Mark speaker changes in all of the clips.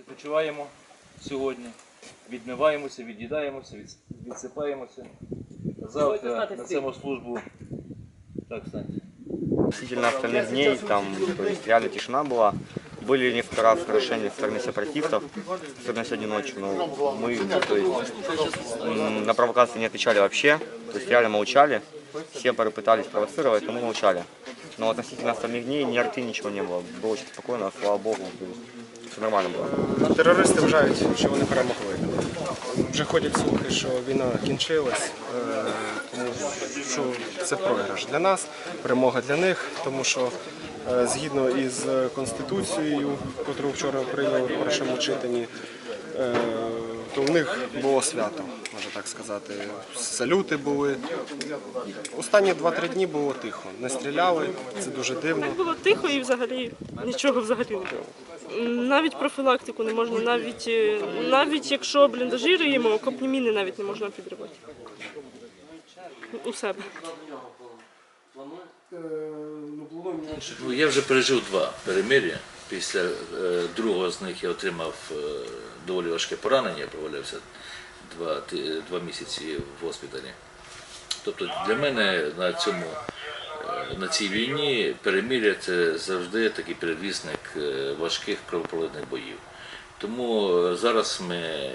Speaker 1: Відпочиваємо сьогодні, відмиваємося, від'їдаємося, від- відсипаємося. Завтра несемо службу. Так, Сань.
Speaker 2: Относительно остальных дней, там то есть, реально тишина была. Были несколько раз нарушения со стороны сепаратистов, особенно сегодня ночью, но мы то есть, м, на провокации не отвечали вообще, то есть реально молчали. Сепары пытались провоцировать, но мы молчали. Но относительно остальных дней ни арты, ничего не было. Было очень спокойно, слава богу, все нормально було.
Speaker 3: Терористи вважають, що вони перемогли. Вже ходять слухи, що війна кінчилась, е, тому що це програш для нас, перемога для них, тому що е, згідно із Конституцією, яку вчора прийняли в першому читанні, е, то в них було свято, можна так сказати. Салюти були. Останні 2-3 дні було тихо. Не стріляли, це дуже дивно.
Speaker 4: Було тихо і взагалі нічого взагалі не було. Навіть профілактику не можна, навіть, е, навіть якщо бліндажі риємо, окопні міни навіть не можна підривати. У себе.
Speaker 5: Ну, я вже пережив два перемир'я. Після е, другого з них я отримав е, доволі важке поранення, я провалився два, два місяці в госпіталі. Тобто для мене на цьому е, на цій війні перемир'я це завжди такий передвісник е, важких кровопролитних боїв. Тому е, зараз ми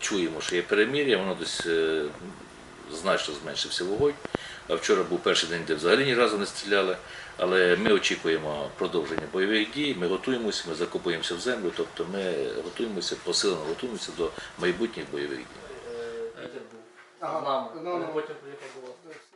Speaker 5: чуємо, що є перемир'я, воно десь значно зменшився вогонь. А вчора був перший день, де взагалі ні разу не стріляли. Але ми очікуємо продовження бойових дій, ми готуємося, ми закопуємося в землю, тобто ми готуємося, посилено готуємося до майбутніх бойових дій.